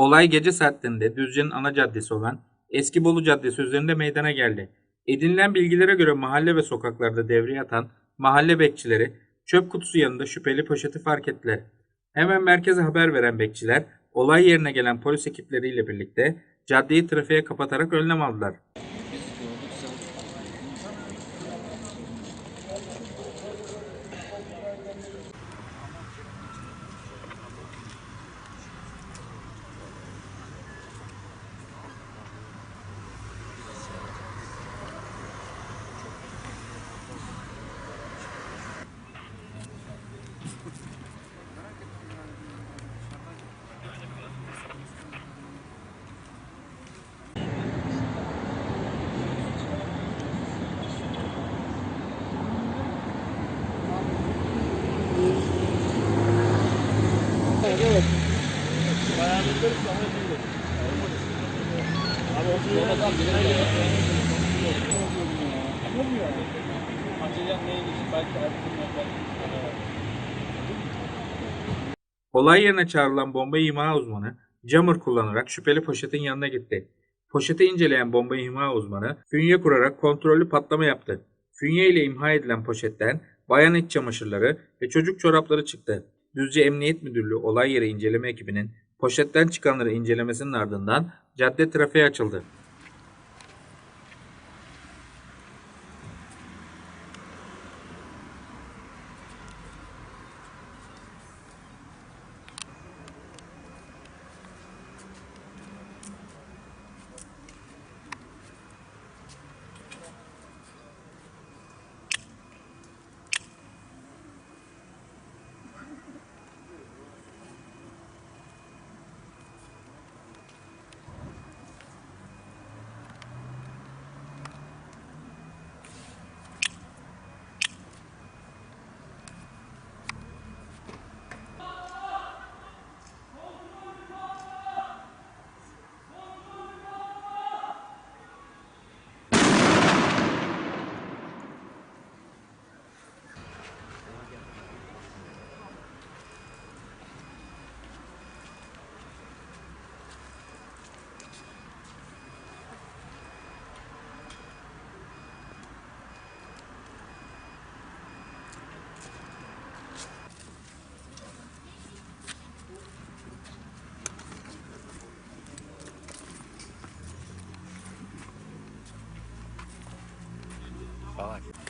Olay gece saatlerinde Düzce'nin ana caddesi olan Eski Bolu Caddesi üzerinde meydana geldi. Edinilen bilgilere göre mahalle ve sokaklarda devreye atan mahalle bekçileri çöp kutusu yanında şüpheli poşeti fark ettiler. Hemen merkeze haber veren bekçiler olay yerine gelen polis ekipleriyle birlikte caddeyi trafiğe kapatarak önlem aldılar. Olay yerine çağrılan bomba imha uzmanı jammer kullanarak şüpheli poşetin yanına gitti. Poşeti inceleyen bomba imha uzmanı fünye kurarak kontrollü patlama yaptı. Fünye ile imha edilen poşetten bayan iç çamaşırları ve çocuk çorapları çıktı. Düzce Emniyet Müdürlüğü olay yeri inceleme ekibinin poşetten çıkanları incelemesinin ardından cadde trafiğe açıldı. Bye.